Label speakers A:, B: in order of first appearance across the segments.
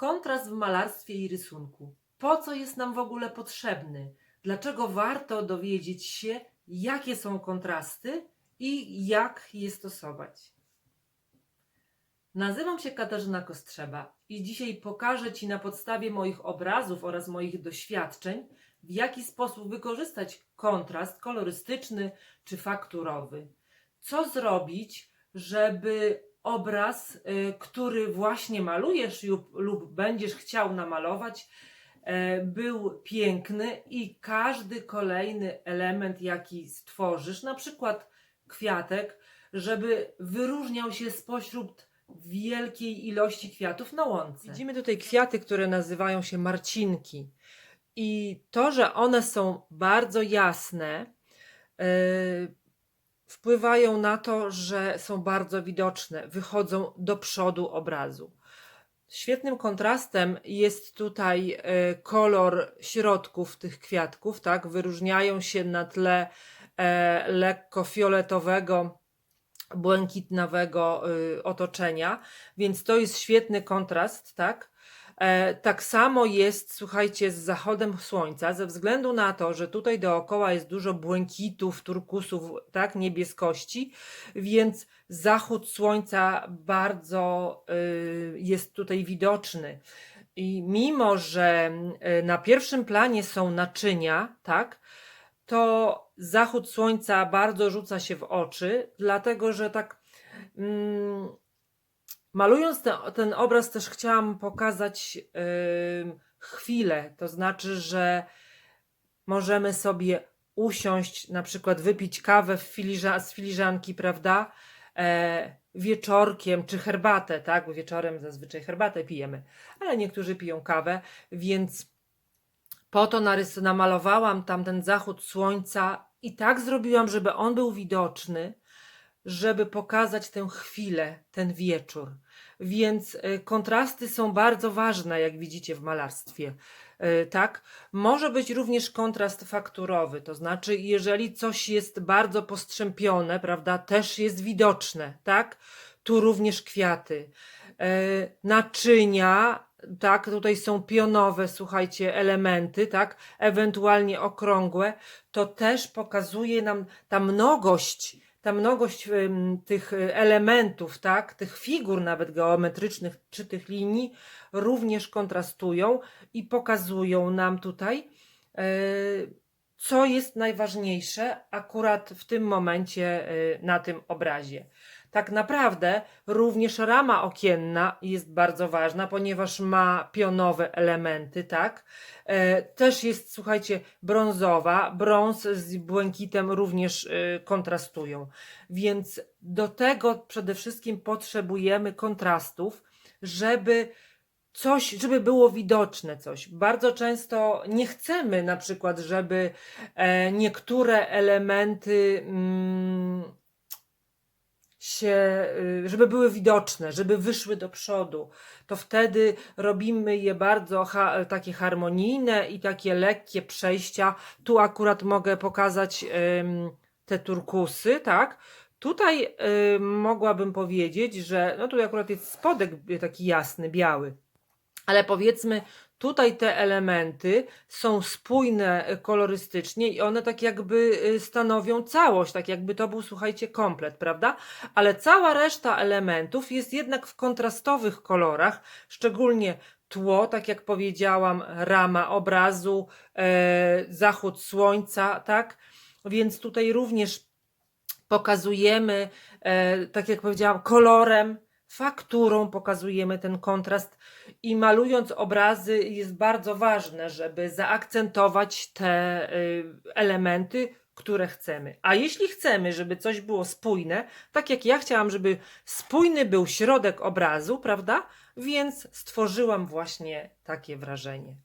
A: Kontrast w malarstwie i rysunku. Po co jest nam w ogóle potrzebny? Dlaczego warto dowiedzieć się, jakie są kontrasty i jak je stosować? Nazywam się Katarzyna Kostrzeba i dzisiaj pokażę Ci na podstawie moich obrazów oraz moich doświadczeń, w jaki sposób wykorzystać kontrast kolorystyczny czy fakturowy. Co zrobić, żeby obraz, y, który właśnie malujesz lub, będziesz chciał namalować, e, był piękny i każdy kolejny element, jaki stworzysz, na przykład kwiatek, żeby wyróżniał się spośród wielkiej ilości kwiatów na łące. Widzimy tutaj kwiaty, które nazywają się marcinki. I to, że one są bardzo jasne, yy, wpływają na to, że są bardzo widoczne, wychodzą do przodu obrazu. Świetnym kontrastem jest tutaj e, kolor środków tych kwiatków, tak? Wyróżniają się na tle e, lekko fioletowego, błękitnawego y, otoczenia, więc to jest świetny kontrast, tak? E, tak samo jest, słuchajcie, z zachodem słońca, ze względu na to, że tutaj dookoła jest dużo błękitów, turkusów, tak, niebieskości, więc zachód słońca bardzo y, jest tutaj widoczny. I mimo, że y, na pierwszym planie są naczynia, tak, to zachód słońca bardzo rzuca się w oczy, dlatego że tak. Mm, Malując ten, ten obraz, też chciałam pokazać yy, chwilę. To znaczy, że możemy sobie usiąść, na przykład wypić kawę w filiża, z filiżanki, prawda? E, wieczorkiem, czy herbatę, tak? Bo wieczorem zazwyczaj herbatę pijemy, ale niektórzy piją kawę, więc po to narys namalowałam tam ten zachód słońca i tak zrobiłam, żeby on był widoczny, żeby pokazać tę chwilę, ten wieczór. Więc e, kontrasty są bardzo ważne, jak widzicie w malarstwie. E, tak, może być również kontrast fakturowy, to znaczy, jeżeli coś jest bardzo postrzępione, prawda, też jest widoczne, tak? Tu również kwiaty. E, naczynia, tak, tutaj są pionowe, słuchajcie, elementy, tak, ewentualnie okrągłe, to też pokazuje nam ta mnogość ta mnogość tych y, elementów, tak, tych figur nawet geometrycznych czy tych linii również kontrastują i pokazują nam tutaj, e, co jest najważniejsze akurat w tym momencie y, na tym obrazie tak naprawdę również rama okienna jest bardzo ważna, ponieważ ma pionowe elementy, tak? E, też jest, słuchajcie, brązowa. Brąz z błękitem również e, kontrastują. Więc do tego przede wszystkim potrzebujemy kontrastów, żeby coś, żeby było widoczne coś. Bardzo często nie chcemy na przykład, żeby e, niektóre elementy mm, się, y, żeby były widoczne, żeby wyszły do przodu, to wtedy robimy je bardzo ha takie harmonijne i takie lekkie przejścia. Tu akurat mogę pokazać ym, te turkusy, tak? Tutaj y, mogłabym powiedzieć, że no tu akurat jest spodek taki jasny, biały, ale powiedzmy Tutaj te elementy są spójne e, kolorystycznie i one tak jakby e, stanowią całość, tak jakby to był, słuchajcie, komplet, prawda? Ale cała reszta elementów jest jednak w kontrastowych kolorach, szczególnie tło, tak jak powiedziałam, rama obrazu, e, zachód słońca, tak? Więc tutaj również pokazujemy, e, tak jak powiedziałam, kolorem, fakturą pokazujemy ten kontrast i malując obrazy jest bardzo ważne, żeby zaakcentować te y, elementy, które chcemy. A jeśli chcemy, żeby coś było spójne, tak jak ja chciałam, żeby spójny był środek obrazu, prawda? Więc stworzyłam właśnie takie wrażenie.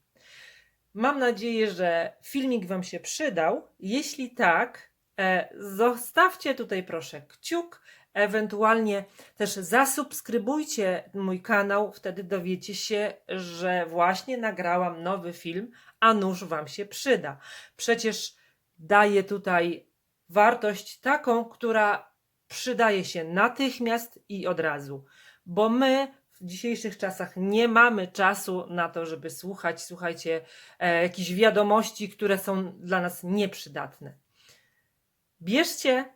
A: Mam nadzieję, że filmik Wam się przydał. Jeśli tak, e, zostawcie tutaj proszę kciuk, Ewentualnie też zasubskrybujcie mój kanał, wtedy dowiecie się, że właśnie nagrałam nowy film, a nóż Wam się przyda. Przecież daję tutaj wartość taką, która przydaje się natychmiast i od razu, bo my w dzisiejszych czasach nie mamy czasu na to, żeby słuchać, słuchajcie, e, jakichś wiadomości, które są dla nas nieprzydatne. Bierzcie,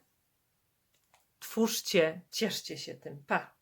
A: twórzcie, cieszcie się tym. Pa!